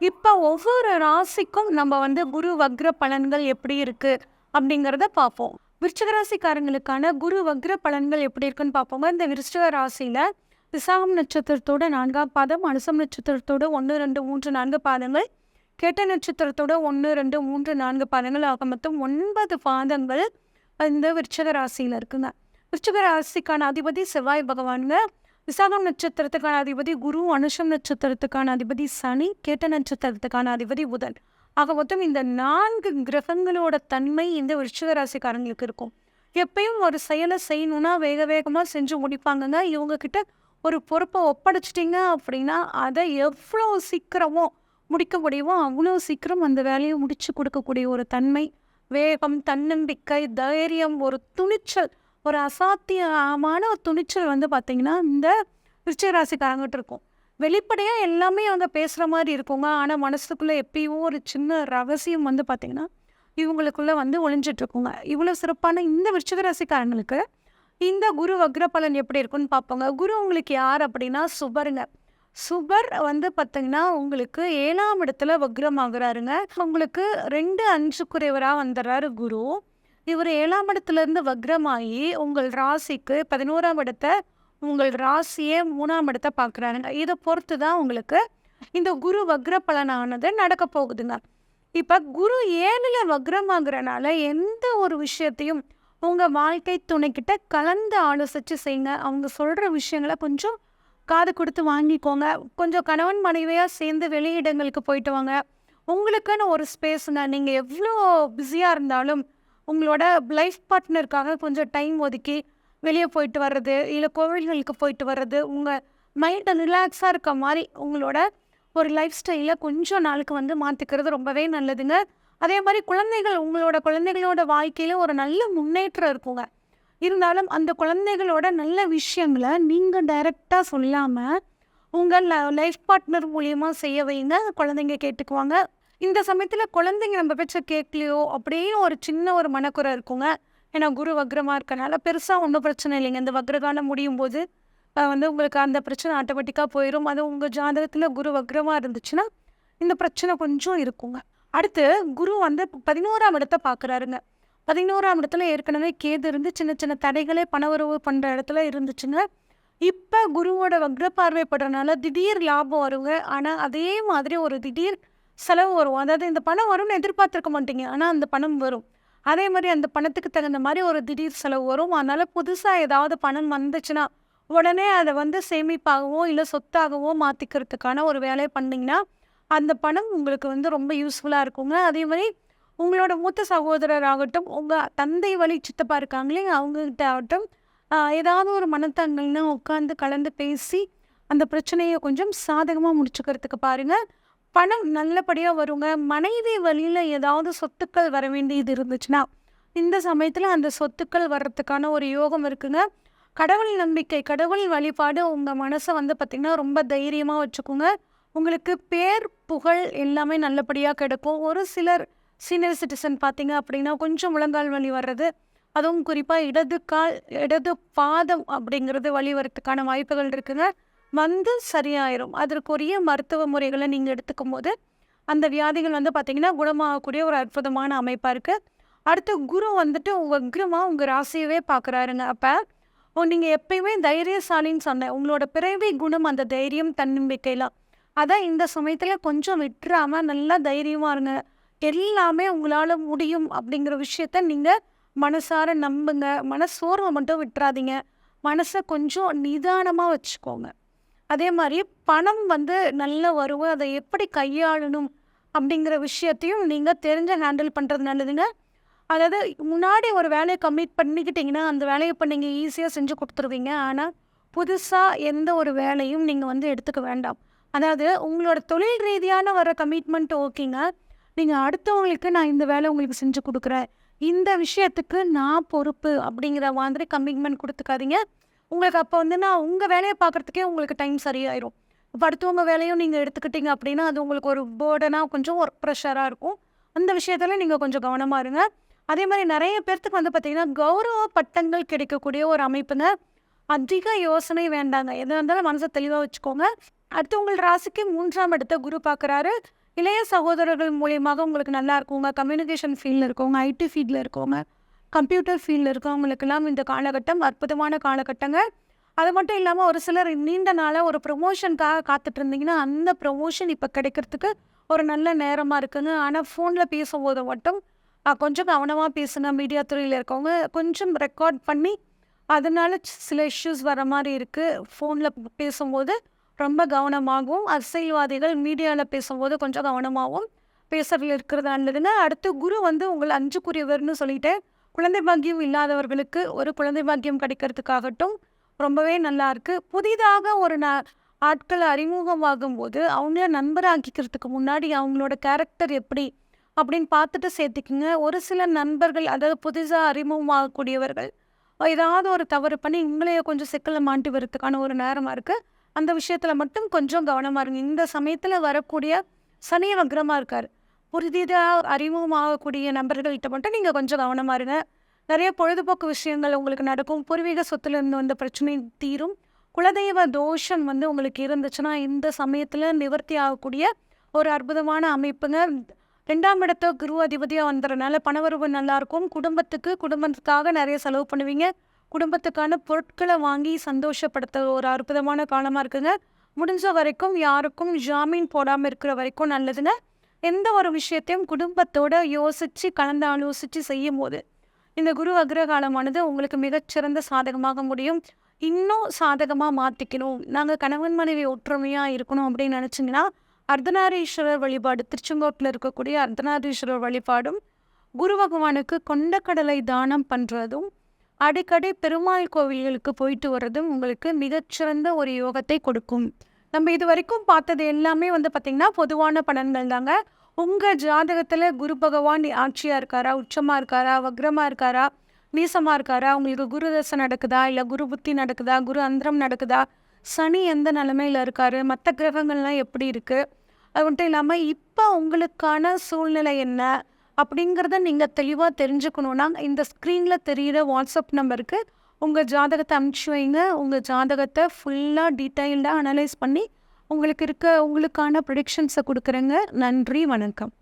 இப்போ ஒவ்வொரு ராசிக்கும் நம்ம வந்து குரு வக்ர பலன்கள் எப்படி இருக்குது அப்படிங்கிறத பார்ப்போம். விருச்சிக ராசிக்காரங்களுக்கான குரு வக்ர பலன்கள் எப்படி இருக்குன்னு பார்ப்போங்க. இந்த விருச்சிக ராசியில் விசாகம் நட்சத்திரத்தோட நான்காம் பாதம் அனுசம் நட்சத்திரத்தோட ஒன்று ரெண்டு மூன்று நான்கு பாதங்கள் கெட்ட நட்சத்திரத்தோட ஒன்று ரெண்டு மூன்று நான்கு பாதங்கள் ஆக மொத்தம் ஒன்பது பாதங்கள் இந்த விருச்சிக ராசியில் இருக்குங்க. விருச்சிக ராசிக்கான அதிபதி செவ்வாய் பகவானுங்க. விசாகம் நட்சத்திரத்துக்கான அதிபதி குரு அனுஷம் நட்சத்திரத்துக்கான அதிபதி சனி கேட்ட நட்சத்திரத்துக்கான அதிபதி புதன். ஆக மொத்தம் இந்த நான்கு கிரகங்களோட தன்மை இந்த விருச்சிக ராசிக்காரங்களுக்கு இருக்கும். எப்பயும் ஒரு செயலை செய்யணும்னா வேக வேகமாக செஞ்சு முடிப்பாங்கங்க. இவங்க கிட்ட ஒரு பொறுப்பை ஒப்படைச்சிட்டிங்க அப்படின்னா அதை எவ்வளோ சீக்கிரமோ முடிக்க முடியுமோ அவ்வளோ சீக்கிரம் அந்த வேலையை முடித்து கொடுக்கக்கூடிய ஒரு தன்மை. வேகம் தன்னம்பிக்கை தைரியம் ஒரு துணிச்சல் ஒரு அசாத்தியமான ஒரு துணிச்சல் வந்து பார்த்திங்கன்னா இந்த விருச்சிகராசிக்காரங்கிட்ட இருக்கும். வெளிப்படையாக எல்லாமே அவங்க பேசுகிற மாதிரி இருக்குங்க. ஆனால் மனசுக்குள்ளே எப்பயும் ஒரு சின்ன ரகசியம் வந்து பார்த்திங்கன்னா இவங்களுக்குள்ளே வந்து ஒளிஞ்சிட்ருக்குங்க இவ்வளோ சிறப்பான இந்த விருச்சிகராசிக்காரங்களுக்கு இந்த குரு வக்ர பலன் எப்படி இருக்குன்னு பார்ப்போங்க. குரு உங்களுக்கு யார் அப்படின்னா சுபருங்க. சுபர் வந்து பார்த்திங்கன்னா உங்களுக்கு ஏழாம் இடத்துல வக்ரமாகறாருங்க. உங்களுக்கு ரெண்டு அஞ்சுக்குறைவராக வந்துடுறாரு குரு. இவர் ஏழாம் இடத்துலேருந்து வக்ரமாகி உங்கள் ராசிக்கு பதினோராம் இடத்தை உங்கள் ராசியே மூணாம் இடத்த பார்க்குறாருங்க இதை பொறுத்து தான் உங்களுக்கு இந்த குரு வக்ர பலனானது நடக்க போகுதுங்க. இப்போ குரு ஏழில் வக்ரமாகறனால எந்த ஒரு விஷயத்தையும் உங்கள் வாழ்க்கை துணைக்கிட்ட கலந்து ஆலோசித்து செய்யுங்க. அவங்க சொல்கிற விஷயங்களை கொஞ்சம் காது கொடுத்து வாங்கிக்கோங்க. கொஞ்சம் கணவன் மனைவியாக சேர்ந்து வெளியிடங்களுக்கு போயிட்டு வாங்க. உங்களுக்குன்னு ஒரு ஸ்பேஸுங்க நீங்கள் எவ்வளோ பிஸியாக இருந்தாலும் உங்களோட லைஃப் பார்ட்னருக்காக கொஞ்சம் டைம் ஒதுக்கி வெளியே போயிட்டு வர்றது இல்லை கோவில்களுக்கு போயிட்டு வர்றது உங்கள் மைண்டை ரிலாக்ஸாக இருக்க மாதிரி உங்களோட ஒரு லைஃப் ஸ்டைலை கொஞ்சம் நாளுக்கு வந்து மாற்றிக்கிறது ரொம்பவே நல்லதுங்க. அதே மாதிரி குழந்தைகள் உங்களோட குழந்தைகளோட வாழ்க்கையில் ஒரு நல்ல முன்னேற்றம் இருக்குங்க. இருந்தாலும் அந்த குழந்தைகளோட நல்ல விஷயங்களை நீங்கள் டைரெக்டாக சொல்லாமல் உங்கள் லைஃப் பார்ட்னர் மூலியமாக செய்ய வைங்க. குழந்தைங்க கேட்டுக்குவாங்க. இந்த சமயத்தில் குழந்தைங்க நம்ம பேச்ச கேட்கலையோ அப்படின்னு ஒரு சின்ன ஒரு மனக்குறை இருக்குங்க. ஏன்னா குரு வக்ரமாக இருக்கனால பெருசாக ஒன்றும் பிரச்சனை இல்லைங்க. இந்த வக்ரகாலம் முடியும் போது வந்து உங்களுக்கு அந்த பிரச்சனை ஆட்டோமேட்டிக்காக போயிடும் அது உங்கள் ஜாதகத்தில் குரு வக்ரமாக இருந்துச்சுன்னா இந்த பிரச்சனை கொஞ்சம் இருக்குங்க. அடுத்து குரு வந்து பதினோராம் இடத்த பார்க்குறாருங்க பதினோராம் இடத்துல ஏற்கனவே கேது இருந்து சின்ன சின்ன தடைகளே பணவரவு பண்ணுற இடத்துல இருந்துச்சுங்க. இப்போ குருவோட வக்ர பார்வைப்படுறனால திடீர் லாபம் வருங்க. ஆனால் அதே மாதிரி ஒரு திடீர் செலவு வரும். அதாவது இந்த பணம் வரும்னு எதிர்பார்த்துருக்க மாட்டீங்க. ஆனால் அந்த பணம் வரும். அதே மாதிரி அந்த பணத்துக்கு தகுந்த மாதிரி ஒரு திடீர் செலவு வரும். அதனால் புதுசாக ஏதாவது பணம் வந்துச்சுன்னா உடனே அதை வந்து சேமிப்பாகவோ இல்லை சொத்தாகவோ மாற்றிக்கிறதுக்கான ஒரு வேலையை பண்ணிங்கன்னா அந்த பணம் உங்களுக்கு வந்து ரொம்ப யூஸ்ஃபுல்லாக இருக்குங்க. அதே மாதிரி உங்களோட மூத்த சகோதரர் ஆகட்டும் உங்கள் தந்தை வழி சித்தப்பா இருக்காங்களே அவங்ககிட்ட ஆகட்டும் ஏதாவது ஒரு மனத்தங்கள்னா உட்காந்து கலந்து பேசி அந்த பிரச்சனையை கொஞ்சம் சாதகமாக முடிச்சுக்கிறதுக்கு பாருங்கள் பணம் நல்லபடியாக வருங்க. மனைவி வழியில் ஏதாவது சொத்துக்கள் வர வேண்டியது இருந்துச்சுன்னா இந்த சமயத்தில் அந்த சொத்துக்கள் வர்றதுக்கான ஒரு யோகம் இருக்குங்க. கடவுள் நம்பிக்கை கடவுள் வழிபாடு உங்கள் மனசை வந்து பார்த்திங்கன்னா ரொம்ப தைரியமாக வச்சுக்கோங்க. உங்களுக்கு பேர் புகழ் எல்லாமே நல்லபடியாக கிடைக்கும். ஒரு சிலர் சீனியர் சிட்டிசன் பார்த்தீங்க அப்படின்னா கொஞ்சம் முழங்கால் வலி வர்றது அதுவும் குறிப்பாக இடது கால் இடது பாதம் அப்படிங்கிறது வழி வரத்துக்கான வாய்ப்புகள் இருக்குங்க. வந்து சரியாயிரும். அதற்குரிய மருத்துவ முறைகளை நீங்கள் எடுத்துக்கும் போது அந்த வியாதிகள் வந்து பார்த்திங்கன்னா குணமாகக்கூடிய ஒரு அற்புதமான அமைப்பாக இருக்குது அடுத்து குரு வந்துட்டு உங்கள் வக்ரமாக உங்கள் ராசியவே பார்க்குறாருங்க அப்போ ஓ நீங்கள் எப்பயுமே தைரியசாலின்னு சொன்னேன். உங்களோட பிறவி குணம் அந்த தைரியம் தன்னம்பிக்கைலாம். அதான் இந்த சமயத்தில் கொஞ்சம் விட்டுறாமல் நல்லா தைரியமாக இருங்க. எல்லாமே உங்களால் முடியும் அப்படிங்கிற விஷயத்த நீங்கள் மனசார நம்புங்க. மனசோர்வை மட்டும் விட்டுறாதீங்க. மனசை கொஞ்சம் நிதானமாக வச்சுக்கோங்க. அதே மாதிரி பணம் வந்து நல்ல வருவ அதை எப்படி கையாளணும் அப்படிங்கிற விஷயத்தையும் நீங்கள் தெரிஞ்ச ஹேண்டில் பண்ணுறது நல்லதுங்க. அதாவது முன்னாடி ஒரு வேலையை கம்மிட் பண்ணிக்கிட்டிங்கன்னா அந்த வேலையை இப்போ நீங்கள் ஈஸியாக செஞ்சு கொடுத்துருவீங்க. ஆனால் புதுசாக எந்த ஒரு வேலையும் நீங்கள் வந்து எடுத்துக்க வேண்டாம். அதாவது உங்களோட தொழில் ரீதியான வர கமிட்மெண்ட் ஓகேங்க. நீங்கள் அடுத்தவங்களுக்கு நான் இந்த வேலை உங்களுக்கு செஞ்சு கொடுக்குறேன். இந்த விஷயத்துக்கு நான் பொறுப்பு அப்படிங்கிற மாதிரி கமிட்மெண்ட் கொடுத்துக்காதீங்க. உங்களுக்கு அப்போ வந்து நான் உங்கள் வேலையை பார்க்குறதுக்கே உங்களுக்கு டைம் சரியாயிரும். படுத்தவங்க அடுத்தவங்க வேலையும் நீங்கள் எடுத்துக்கிட்டீங்க அப்படின்னா அது உங்களுக்கு ஒரு பேர்டனாக கொஞ்சம் ஒர்க் ப்ரெஷராக இருக்கும். அந்த விஷயத்தில் நீங்கள் கொஞ்சம் கவனமாக இருங்க. அதே மாதிரி நிறைய பேர்த்துக்கு வந்து பார்த்திங்கன்னா கௌரவ பட்டங்கள் கிடைக்கக்கூடிய ஒரு அமைப்புங்க அதிக யோசனை வேண்டாங்க. எதாக இருந்தாலும் மனசை தெளிவாக வச்சுக்கோங்க. அடுத்து உங்கள் ராசிக்கு மூன்றாம் இடத்த குரு பார்க்குறாரு இளைய சகோதரர்கள் மூலியமாக உங்களுக்கு நல்லா இருக்குங்க. கம்யூனிகேஷன் ஃபீல்டில் இருக்கவங்க ஐடி ஃபீல்டில் இருக்கவங்க. கம்ப்யூட்டர் ஃபீல்டில் இருக்கவங்களுக்கெல்லாம் இந்த காலகட்டம் அற்புதமான காலகட்டங்க. அது மட்டும் இல்லாமல் ஒரு சிலர் நீண்ட நாளாக ஒரு ப்ரொமோஷனுக்காக காத்துட்டு இருந்தீங்கன்னா அந்த ப்ரொமோஷன் இப்போ கிடைக்கிறதுக்கு ஒரு நல்ல நேரமாக இருக்குங்க. ஆனால் ஃபோனில் பேசும்போது மட்டும் கொஞ்சம் கவனமாக பேசுங்க. மீடியா துறையில் இருக்கவங்க கொஞ்சம் ரெக்கார்ட் பண்ணி அதனால சில இஷ்யூஸ் வர மாதிரி இருக்குது ஃபோனில் பேசும்போது ரொம்ப கவனமாகவும் அரசியல்வாதிகள் மீடியாவில் பேசும்போது கொஞ்சம் கவனமாகவும் பேசுறதுல இருக்கிறது நல்லதுங்க. அடுத்து குரு வந்து உங்களை அஞ்சுக்குரியவர்னு சொல்லிட்டு குழந்தை பாக்கியம் இல்லாதவர்களுக்கு ஒரு குழந்தை பாக்கியம் கிடைக்கிறதுக்காகட்டும் ரொம்பவே நல்லா இருக்குது புதிதாக ஒரு ந ஆட்கள் அறிமுகமாகும் போது அவங்கள நண்பராக்கிக்கிறதுக்கு முன்னாடி அவங்களோட கேரக்டர் எப்படி அப்படின்னு பார்த்துட்டு சேர்த்துக்குங்க. ஒரு சில நண்பர்கள் அதாவது புதுசாக அறிமுகமாகக்கூடியவர்கள் ஏதாவது ஒரு தவறு பண்ணி உங்களையே கொஞ்சம் சிக்கலில் மாட்டி வரதுக்கான ஒரு நேரமாக இருக்குது அந்த விஷயத்தில் மட்டும் கொஞ்சம் கவனமாக இருங்க. இந்த சமயத்தில் வரக்கூடிய சனி வக்ரமாக இருக்கார். புரிதிதாக அறிமுகமாகக்கூடிய நபர்கள்கிட்ட மட்டும் நீங்கள் கொஞ்சம் கவனமாக இருங்க. நிறைய பொழுதுபோக்கு விஷயங்கள் உங்களுக்கு நடக்கும். பூர்வீக சொத்துலேருந்து வந்த பிரச்சனை தீரும். குலதெய்வ தோஷம் வந்து உங்களுக்கு இருந்துச்சுன்னா இந்த சமயத்தில் நிவர்த்தி ஆகக்கூடிய ஒரு அற்புதமான அமைப்புங்க. ரெண்டாம் இடத்த குரு அதிபதியாக வந்துடுறனால பணவரவு நல்லாயிருக்கும். குடும்பத்துக்கு குடும்பத்துக்காக நிறைய செலவு பண்ணுவீங்க. குடும்பத்துக்கான பொருட்களை வாங்கி சந்தோஷப்படுத்த ஒரு அற்புதமான காலமாக இருக்குங்க. முடிஞ்ச வரைக்கும் யாருக்கும் ஜாமீன் போடாமல் இருக்கிற வரைக்கும் நல்லதுங்க. எந்த ஒரு விஷயத்தையும் குடும்பத்தோடு யோசித்து கலந்து ஆலோசித்து செய்யும் போது இந்த குரு அக்ரகாலமானது உங்களுக்கு மிகச்சிறந்த சாதகமாக முடியும். இன்னும் சாதகமாக மாற்றிக்கணும் நாங்கள் கணவன் மனைவி ஒற்றுமையாக இருக்கணும் அப்படின்னு நினச்சிங்கன்னா அர்த்தநாரீஸ்வரர் வழிபாடு திருச்செங்கோட்டில் இருக்கக்கூடிய அர்த்தநாரீஸ்வரர் வழிபாடும் குரு பகவானுக்கு கொண்டக்கடலை தானம் பண்ணுறதும் அடிக்கடி பெருமாள் கோவில்களுக்கு போயிட்டு வர்றதும் உங்களுக்கு மிகச்சிறந்த ஒரு யோகத்தை கொடுக்கும். நம்ம இது வரைக்கும் பார்த்தது எல்லாமே வந்து பார்த்திங்கன்னா பொதுவான பலன்கள் தாங்க. உங்கள் ஜாதகத்தில் குரு பகவான் ஆட்சியாக இருக்காரா உச்சமாக இருக்காரா வக்ரமாக இருக்காரா நீசமாக இருக்காரா? உங்களுக்கு குரு தசை நடக்குதா? இல்லை குரு புத்தி நடக்குதா? குரு அந்தரம் நடக்குதா? சனி எந்த நிலமையில் இருக்காரு? மற்ற கிரகங்கள்லாம் எப்படி இருக்குது அது மட்டும் இல்லாமல் இப்போ உங்களுக்கான சூழ்நிலை என்ன? அப்படிங்கிறத நீங்கள் தெளிவாக தெரிஞ்சுக்கணுன்னா இந்த ஸ்க்ரீனில் தெரிகிற வாட்ஸ்அப் நம்பருக்கு உங்கள் ஜாதகத்தை அனுப்பிச்சி வைங்க. உங்கள் ஜாதகத்தை ஃபுல்லாக டீட்டெயில்டாக அனலைஸ் பண்ணி உங்களுக்கு இருக்க உங்களுக்கான ப்ரொடிக்ஷன்ஸை கொடுக்குறேங்க. நன்றி வணக்கம்.